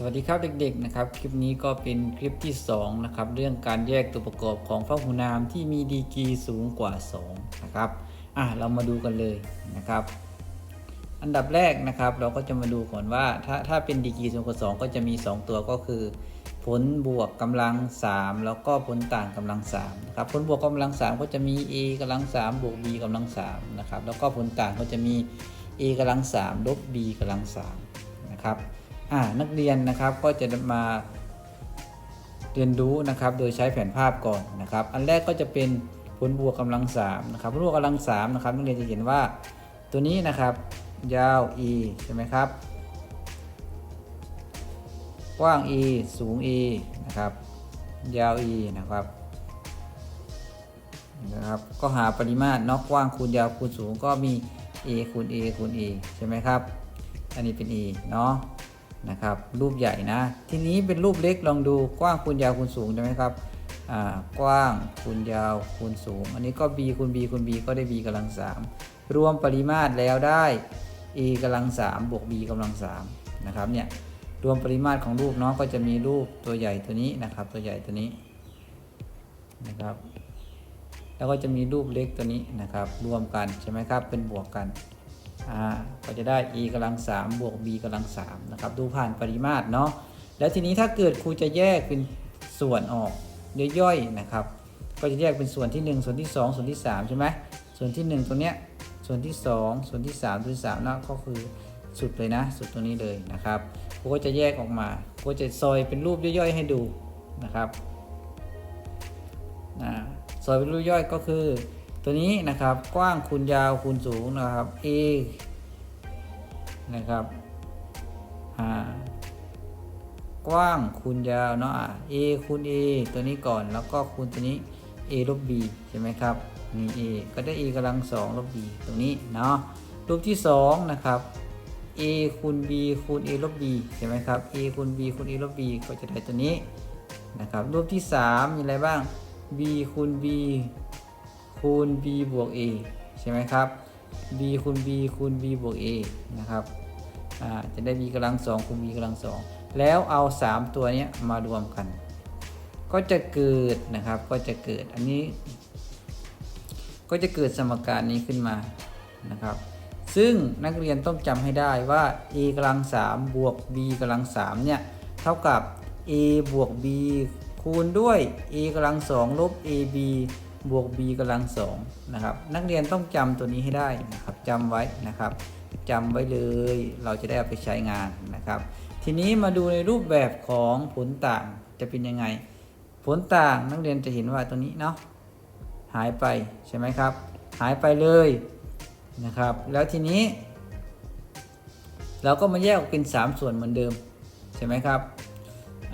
สวัสดีครับเด็กๆนะครับคลิปนี้ก็เป็นคลิปที่2นะครับเรื่องการแยกตัวประกอบของพหุนามที่มีดีกรีสูงกว่า2นะครับอะเรามาดูกันเลยนะครับ อันดับแรกนะครับเราก็จะมาดูก่อนว่าถ้าถ้าเป็นดีกรีสูงกว่า2ก็จะมี 2 ตัวก็คือ ผลบวกกำลัง 3 แล้วก็ผลต่างกำลัง3นะครับผลบวกกำลัง 3 ก็จะมี a กำลัง3บวก b กำลัง3นะครับแล้วก็ผลต่างก็จะมี a กำลัง3ลบ b กำลัง3นะครับ อ่านักเรียนนะครับก็จะมาเรียนรู้นะครับ โดยใช้แผนภาพก่อนนะครับ อันแรกก็จะเป็นผลบวกกำลัง3นะครับผลบวกกำลัง3นะครับนักเรียนจะเห็นว่าตัวนี้นะครับ ยาว e ใช่ไหมครับ กว้าง e สูง e นะครับ ยาว e นะครับนะครับก็หาปริมาตรเนอกกว้างคูณยาวคูณสูงก็มี a คูณ a คูณ e ใช่ไหมครับ อันนี้เป็น e เนาะ นะครับ รูปใหญ่นะ ทีนี้เป็นรูปเล็กลองดูกว้างคูณยาวคูณสูงใช่ไหมครับอ่ากว้างคูณยาวคูณสูง อันนี้ก็ b คูณ b คูณ b ก็ได้ b กำลัง 3 รวมปริมาตรแล้วได้ e กำลัง3บวก b กำลัง3นะครับเนี่ยรวมปริมาตรของรูปเนาะก็จะมีรูปตัวใหญ่ตัวนี้นะครับ ตัวใหญ่ตัวนี้นะครับ แล้วก็จะมีรูปเล็กตัวนี้นะครับ รวมกันใช่ไหมครับเป็นบวกกัน ก็จะได้ e กำลัง3บวก b กำลัง3นะครับดูผ่านปริมาตรเนาะแล้วทีนี้ถ้าเกิดครูจะแยกเป็นส่วนออกย่อยๆนะครับ ก็จะแยกเป็นส่วนที่ 1 ส่วนที่ 2 ส่วนที่3ใช่ไหมส่วนที่ 1 ตัวเนี้ยส่วนที่ 2 ส่วนที่ 3 ส่วนที่3นะก็คือสุดเลยนะ สุดตัวนี้เลยนะครับครูก็จะแยกออกมาครูก็จะซอยเป็นรูปย่อยๆให้ดูนะครับซอยเป็นรูปย่อยก็คือ ตัวนี้นะครับกว้างคูณยาวคูณสูงนะครับ a นะครับกว้างคูณยาวเนาะอะ a คูณ a ตัวนี้ก่อนแล้วก็คูณตัวนี้ a ลบ b ใช่ไหมครับนี่ a ก็ได้ a กำลัง2ลบ b ตรงนี้เนาะรูปที่2นะครับ a คูณ b คูณ a ลบ b ใช่ไหมครับ a คูณ b คูณ a ลบ b ก็จะได้ตัวนี้นะครับรูปที่ 3 มีอะไรบ้าง b คูณ b คูณ b บวก a ใช่ไหมครับ b คูณ b คูณ b บวก a นะครับจะได้ b กำลัง2คูณ b กำลัง2แล้วเอา 3 ตัวนี้มารวมกัน ก็จะเกิดนะครับก็จะเกิดอันนี้ ก็จะเกิดสมการนี้ขึ้นมานะครับ ซึ่งนักเรียนต้องจำให้ได้ว่า a กำลัง3บวก b กำลัง3เนี่ยเท่ากับ a บวก b คูณด้วย a กำลัง2ลบ ab บวก b กำลัง2นะครับ นักเรียนต้องจำตัวนี้ให้ได้นะครับจำไว้นะครับจำไว้เลย เราจะได้เอาไปใช้งานนะครับ ทีนี้มาดูในรูปแบบของผลต่างจะเป็นยังไง ผลต่างนักเรียนจะเห็นว่าตัวนี้เนาะหายไปใช่ไหมครับ หายไปเลยนะครับ แล้วทีนี้ เราก็มาแยกออกเป็น 3 ส่วนเหมือนเดิมใช่ไหมครับ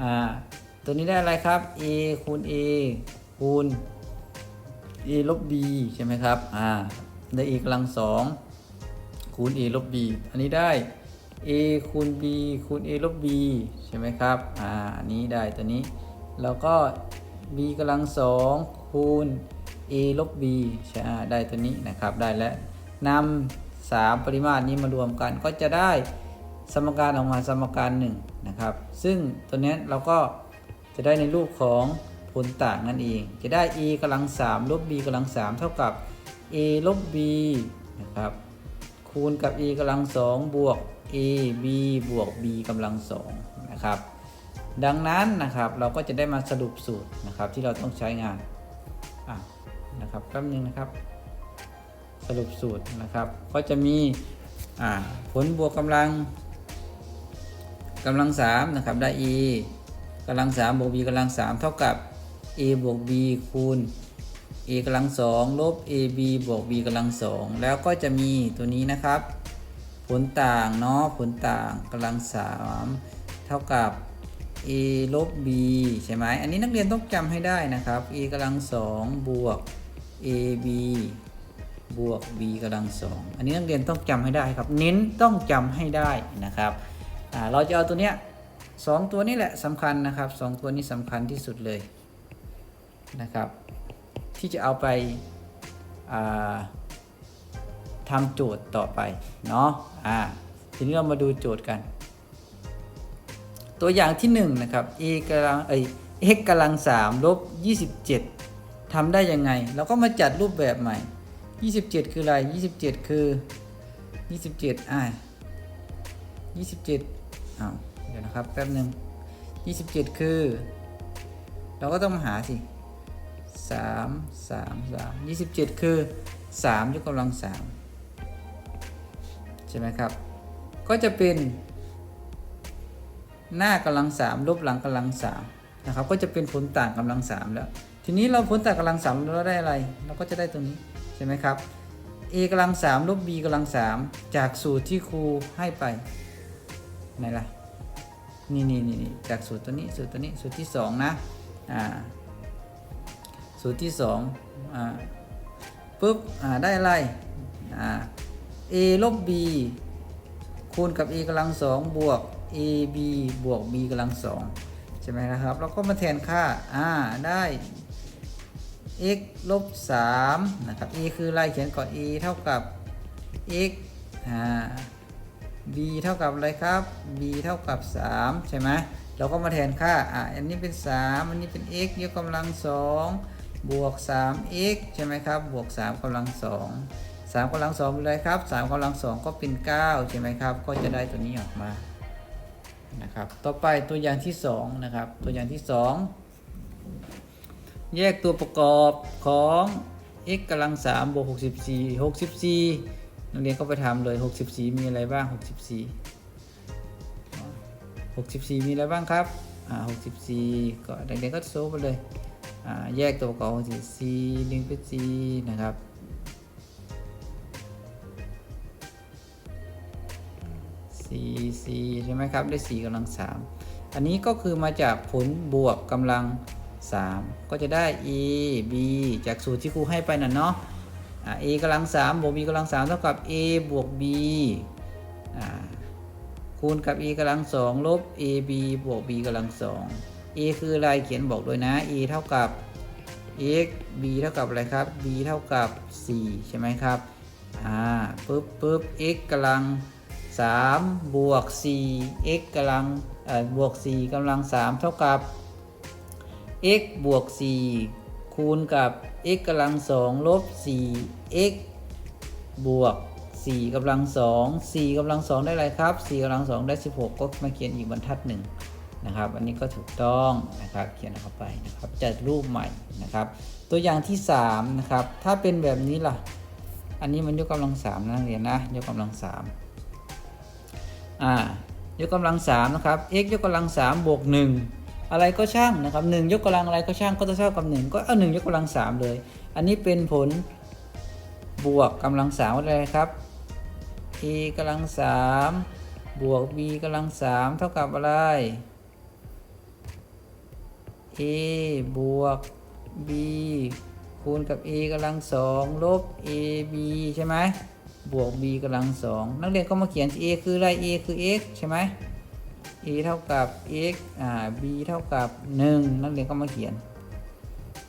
อ่าตัวนี้ได้อะไรครับ a คูณ a คูณ a ลบ b ใช่ไหมครับ อ่า ได้ a กำลังสองคูณ a ลบ b อันนี้ได้ a คูณ b คูณ a ลบ b ใช่ไหมครับ อ่า อันนี้ได้ตัวนี้ แล้วก็ b กำลังสองคูณ a ลบ b ใช่ได้ตัวนี้นะครับ ได้แล้วนำสามปริมาตรนี้มารวมกันก็จะได้สมการออกมาสมการหนึ่งนะครับ ซึ่งตัวนี้เราก็จะได้ในรูปของ ผลต่างนั่นเอง จะได้ e กำลัง3ลบ b กำลัง3เท่ากับ a ลบ b นะครับ คูณกับ e กำลัง2บวก a b บวก b กำลัง2นะครับ ดังนั้นนะครับเราก็จะได้มาสรุปสูตรนะครับที่เราต้องใช้งานอะนะครับแป๊บนึงนะครับ สรุปสูตรนะครับ ก็จะมีอ่าผลบวกกำลังกำลัง3นะครับได้ e กำลัง3บวก b กำลัง3เท่ากับ a บวก b คูณ a กำลัง2ลบ ab บวก b กำลัง2แล้วก็จะมีตัวนี้นะครับ ผลต่างเนาะผลต่างกำลัง3เท่ากับ a ลบ b ใช่ไหมอันนี้นักเรียนต้องจำให้ได้นะครับ a กำลัง2บวก ab บวก b กำลัง2อันนี้นักเรียนต้องจำให้ได้ครับ เน้นต้องจำให้ได้นะครับเราจะเอาตัวเนี้ยสองตัวนี้แหละสำคัญนะครับสองตัวนี้สำคัญที่สุดเลย นะครับ ที่จะเอาไปาทำโจทย์ต่อไปเนาะอ่าทีนี้เรามาดูโจทย์กัน ตัวอย่างที่1นะครับ a กำลังเอ้ย x กำลัง3ลบ27ทำได้ยังไง เราก็มาจัดรูปแบบใหม่ 27 คืออะไร 27 คือ 27อ่า27อ้าวเดี๋ยวนะครับแป๊บหนึ่ง27 คือ เราก็ต้องมาหาสิ 3 3 3 27 คือ 3 ยกกำลัง 3 ใช่ไหมครับ ก็จะเป็น หน้ากำลัง 3 ลบหลังกำลัง3นะครับ ก็จะเป็นผลต่างกำลัง 3 แล้ว ทีนี้เราผลต่างกำลัง 3 เราได้อะไร เราก็จะได้ตรงนี้ ใช่ไหมครับ a กำลัง 3 ลบ b กำลัง 3 จากสูตรที่ครูให้ไปไหนล่ะนี่นี่นี่จากสูตรตัวนี้สูตรตัวนี้สูตรที่ 2 นะอ่า สูตรที่2อ่าปุ๊บอ่าได้อะไรอ่า a ลบ b คูณกับ a กำลังสองบวก a b บวก b กำลังสองใช่ไหมนะครับเราก็มาแทนค่าอ่าได้ x ลบ3นะครับ a คืออะไรเขียนก่อน a เท่ากับ x อ่า b เท่ากับอะไรครับ b เท่ากับ 3 ใช่ไหมเราก็มาแทนค่าอ่าอันนี้เป็น 3 อันนี้เป็น x ยกกำลัง2 บวก 3x ใช่ไหมครับ บวก 3กำลัง 2 3กำลัง2เป็นไรครับ3กำลัง 2 ก็เป็น 9 ใช่ไหมครับ ก็จะได้ตัวนี้ออกมา นะครับ ต่อไปตัวอย่างที่ 2 นะครับ ตัวอย่างที่ 2 แยกตัวประกอบของ x กำลัง3บวก64 64นักเรียนก็ไปทำเลย 64 มีอะไรบ้าง 64 64 มีอะไรบ้างครับ อ่า 64 ก็เด็กๆก็โซไปเลย แยกตัวประกอบของ4 4 1เป็น4นะครับ4 4ใช่ไหมครับ ได้ 4กำลัง 3 อันนี้ก็คือมาจากผลบวกกำลัง 3 ก็จะได้ a b จากสูตรที่ครูให้ไปน่ะเนาะอ่า a กำลัง3บวก b กำลัง3เท่ากับ a บวก B คูณกับ a กำลัง2ลบ a b บวก b กำลัง2 a คืออะไรเขียนบอกด้วยนะ a เท่ากับ x b เท่ากับอะไรครับ b เท่ากับ 4 ใช่ไหมครับ อ่าปึ๊บปึ๊บ x กำลัง 3 บวก 4 x กำลังเอ่อบวก 4กำลัง 3 เท่ากับ x บวก 4 คูณกับ x กำลัง 2 ลบ 4 x บวก 4กำลัง 2 4กำลัง 2 ได้อะไรครับ 4กำลัง 2 ได้ 16 ก็มาเขียนอีกบรรทัดหนึ่ง นะครับ อันนี้ก็ถูกต้องนะครับเขียนเข้าไปนะครับจัดรูปใหม่นะครับ ตัวอย่างที่3นะครับถ้าเป็นแบบนี้ล่ะ อันนี้มันยกกำลัง3นะนักเรียนนะยกกำลัง3อ่ายกกำลัง3นะครับ x ยกกำลัง3บวก1อะไรก็ช่างนะครับ1ยกกำลังอะไรก็ช่างก็จะเท่ากับ 1 ก็เอา1ยกกำลัง3เลย อันนี้เป็นผลบวกกำลัง3อะไรครับ a กำลัง3บวก b กำลัง3เท่ากับอะไร a บวก b คูณกับ a กำลัง2ลบ ab ใช่ไหมบวก b กำลังสองนักเรียนก็มาเขียน a คืออะไร a คือ x ใช่ไหม a เท่ากับ x อ่า b เท่ากับ 1 นักเรียนก็มาเขียน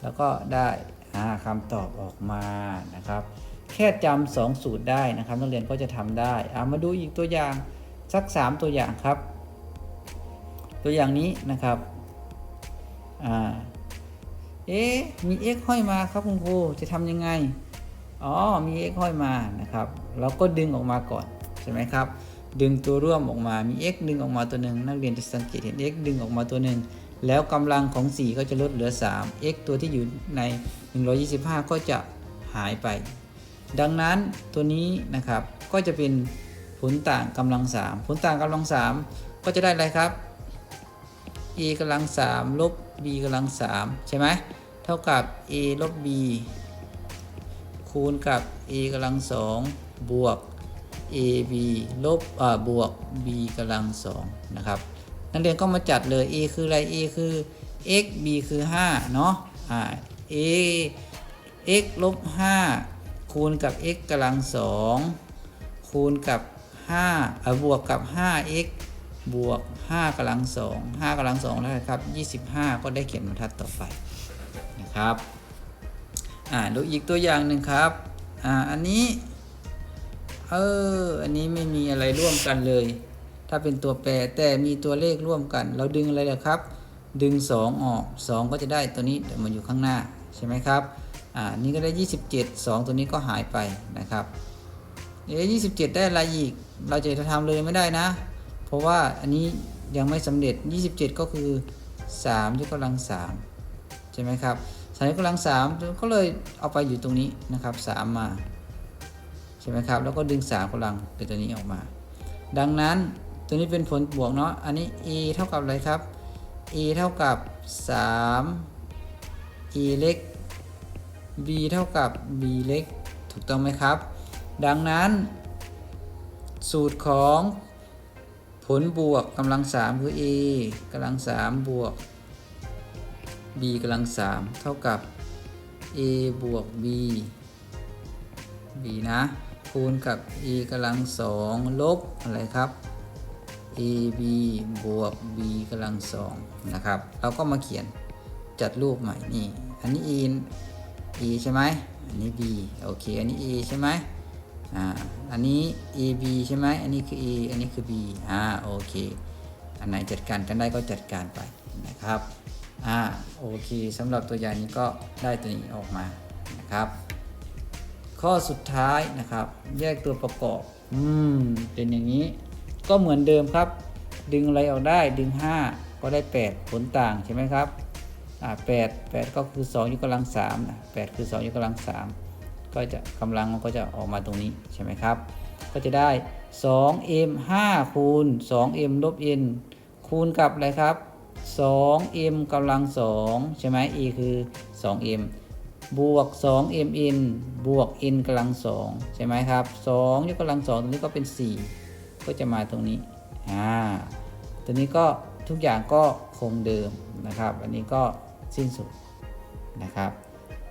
แล้วก็ได้อ่าคำตอบออกมานะครับ แค่จำสองสูตรได้นะครับ นักเรียนก็จะทำได้เอามาดูอีกตัวอย่างสัก 3 ตัวอย่างครับ ตัวอย่างนี้นะครับ อ่าเอ๊ะมี x ห้อยมาครับคุณครูจะทำยังไง อ๋อ มี x ห้อยมานะครับ เราก็ดึงออกมาก่อน ใช่ไหมครับ ดึงตัวร่วมออกมา มี x ดึงออกมาตัวหนึ่งนักเรียนจะสังเกตเห็น x ดึงออกมาตัวหนึ่งแล้วกำลังของ 4 ก็จะลดเหลือ 3 x ตัวที่อยู่ใน 125 ก็จะหายไป ดังนั้นตัวนี้นะครับก็จะเป็นผลต่างกำลัง 3 ผลต่างกำลัง 3 ก็จะได้อะไรครับ a กำลัง3ลบ b กำลัง3ใช่ไหมเท่ากับ a ลบ b คูณกับ a กำลังสองบวก ab ลบอ่าบวก b กำลังสองนะครับนักเรียนก็มาจัดเลย a คืออะไร a คือ x b คือ 5 เนาะอ่า a x ลบ 5 คูณกับ x กำลังสองคูณกับ5อ่าบวกกับ 5x บวก 5กำลังสอง5กำลังสองแล้วครับ 25 ก็ได้เขียนบรรทัดต่อไปนะครับอ่าดูอีกตัวอย่างหนึ่งครับอ่าอันนี้เอออันนี้ไม่มีอะไรร่วมกันเลย ถ้าเป็นตัวแปรแต่มีตัวเลขร่วมกัน เราดึงอะไรล่ะครับ ดึง 2 ออก 2 ก็จะได้ตัวนี้มันอยู่ข้างหน้าใช่ไหมครับอ่านี่ก็ได้ 27 2 ตัวนี้ก็หายไปนะครับเอ๊ะ27ได้อะไรอีก เราจะทำเลยไม่ได้นะ เพราะว่าอันนี้ยังไม่สำเร็จ 27 ก็คือ 3 ยกกำลัง 3 ใช่ไหมครับสามยกกำลัง 3 ก็เลยเอาไปอยู่ตรงนี้นะครับ 3 มาใช่ไหมครับแล้วก็ดึง 3กำลังเป็นตัวนี้ออกมา ดังนั้นตัวนี้เป็นผลบวกเนาะอันนี้ e เท่ากับอะไรครับ e เท่ากับ 3 e เล็ก b เท่ากับ b เล็ก ถูกต้องไหมครับ ดังนั้น สูตรของ ผลบวกกำลัง3คือ a กำลัง3บวก b กำลัง3เท่ากับ a บวก b b นะ คูณกับ e กำลัง2ลบอะไรครับ ab บวก b กำลัง2นะครับ เราก็มาเขียนจัดรูปใหม่นี่ อันนี้ e e ใช่ไหมอันนี้ b โอเค อันนี้ e ใช่ไหม อ่าอันนี้ ab ใช่ไหมอันนี้คือ e อันนี้คือ b อ่าโอเค อันไหนจัดการกันได้ก็จัดการไปนะครับอ่าโอเคสำหรับตัวอย่างนี้ก็ได้ตัวนี้ออกมานะครับ ข้อสุดท้ายนะครับ แยกตัวประกอบอืมเป็นอย่างนี้ ก็เหมือนเดิมครับ ดึงอะไรออกได้ดึง 5 ก็ได้ 8 ผลต่างใช่ไหมครับอ่า8 8ก็คือ2ยกกำลัง3นะ8คือ2ยกกำลัง3 ก็จะกำลังมันก็จะออกมาตรงนี้ใช่ไหมครับ ก็จะได้ 2m 5คูณ 2m ลบ n คูณกับอะไรครับ 2m กำลัง 2 ใช่ไหม e คือ 2m บวก 2mn บวก n กำลัง 2 ใช่ไหมครับ 2 ยกกำลัง 2 ตรงนี้ก็เป็น 4 ก็จะมาตรงนี้ อ่า ตัวนี้ก็ทุกอย่างก็คงเดิมนะครับ อันนี้ก็สิ้นสุดนะครับ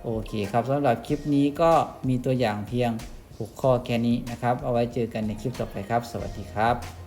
โอเคครับสำหรับคลิปนี้ก็มีตัวอย่างเพียง6ข้อแค่นี้นะครับ เอาไว้เจอกันในคลิปต่อไปครับ สวัสดีครับ